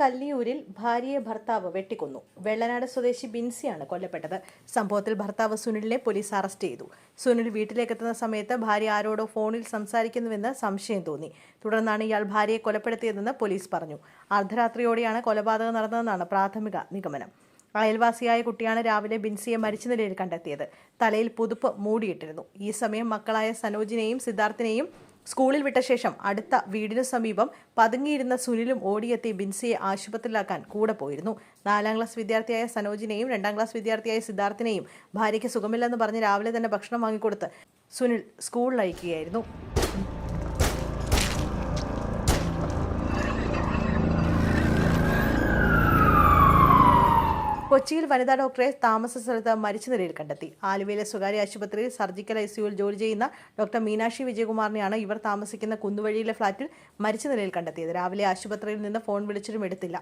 കല്ലിയൂരിൽ ഭാര്യയെ ഭർത്താവ് വെട്ടിക്കൊന്നു. വെള്ളനാട് സ്വദേശി ബിൻസിയാണ് കൊല്ലപ്പെട്ടത്. സംഭവത്തിൽ ഭർത്താവ് സുനിലിനെ പോലീസ് അറസ്റ്റ് ചെയ്തു. സുനിൽ വീട്ടിലേക്കെത്തുന്ന സമയത്ത് ഭാര്യ ആരോടോ ഫോണിൽ സംസാരിക്കുന്നുവെന്ന് സംശയം തോന്നി. തുടർന്നാണ് ഇയാൾ ഭാര്യയെ കൊലപ്പെടുത്തിയതെന്ന് പോലീസ് പറഞ്ഞു. അർദ്ധരാത്രിയോടെയാണ് കൊലപാതകം നടന്നതെന്നാണ് പ്രാഥമിക നിഗമനം. അയൽവാസിയായ കുട്ടിയാണ് രാവിലെ ബിൻസിയെ മരിച്ച നിലയിൽ കണ്ടെത്തിയത്. തലയിൽ പുതുപ്പ് മൂടിയിട്ടിരുന്നു. ഈ സമയം മക്കളായ സനോജിനെയും സിദ്ധാർത്ഥിനെയും സ്കൂളിൽ വിട്ട ശേഷം അടുത്ത വീടിനു സമീപം പതുങ്ങിയിരുന്ന സുനിലും ഓടിയെത്തി ബിൻസിയെ ആശുപത്രിയിലാക്കാൻ കൂടെ പോയിരുന്നു. നാലാം ക്ലാസ് വിദ്യാർത്ഥിയായ സനോജിനെയും രണ്ടാം ക്ലാസ് വിദ്യാർത്ഥിയായ സിദ്ധാർത്ഥിനെയും ഭാര്യയ്ക്ക് സുഖമില്ലെന്ന് പറഞ്ഞ് രാവിലെ തന്നെ ഭക്ഷണം വാങ്ങിക്കൊടുത്ത് സുനിൽ സ്കൂളിൽ അയക്കുകയായിരുന്നു. കൊച്ചിയിൽ വനിതാ ഡോക്ടറെ താമസ സ്ഥലത്ത് മരിച്ച നിലയിൽ കണ്ടെത്തി. ആലുവയിലെ സ്വകാര്യ ആശുപത്രിയിൽ സർജിക്കൽ ഐ സിയുവിൽ ജോലി ചെയ്യുന്ന ഡോക്ടർ മീനാക്ഷി വിജയകുമാറിനെയാണ് ഇവർ താമസിക്കുന്ന കുന്നുവഴിയിലെ ഫ്ളാറ്റിൽ മരിച്ച നിലയിൽ കണ്ടെത്തിയത്. രാവിലെ ആശുപത്രിയിൽ നിന്ന് ഫോൺ വിളിച്ചിട്ടും എടുത്തില്ല.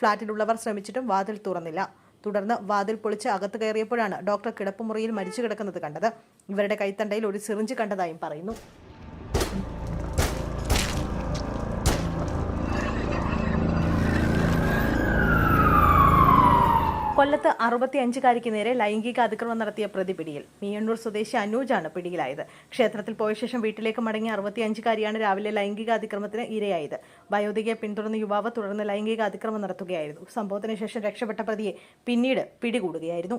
ഫ്ളാറ്റിലുള്ളവർ ശ്രമിച്ചിട്ടും വാതിൽ തുറന്നില്ല. തുടർന്ന് വാതിൽ പൊളിച്ച് അകത്ത് കയറിയപ്പോഴാണ് ഡോക്ടർ കിടപ്പുമുറിയിൽ മരിച്ചു കിടക്കുന്നത് കണ്ടത്. ഇവരുടെ കൈത്തണ്ടയിൽ ഒരു സിറിഞ്ച് കണ്ടതായും പറയുന്നു. കൊല്ലത്ത് അറുപത്തിയഞ്ചുകാരിക്ക് നേരെ ലൈംഗിക അതിക്രമം നടത്തിയ പ്രതി പിടിയിൽ. മീയണ്ണൂർ സ്വദേശി അനൂജാണ് പിടിയിലായത്. ക്ഷേത്രത്തിൽ പോയ ശേഷം വീട്ടിലേക്ക് മടങ്ങിയ അറുപത്തിയഞ്ചുകാരിയാണ് രാവിലെ ലൈംഗിക അതിക്രമത്തിന് ഇരയായത്. വയോധികയെ പിന്തുടർന്ന യുവാവ് തുടർന്ന് ലൈംഗിക അതിക്രമം നടത്തുകയായിരുന്നു. സംഭവത്തിന് ശേഷം രക്ഷപ്പെട്ട പ്രതിയെ പിന്നീട് പിടികൂടുകയായിരുന്നു.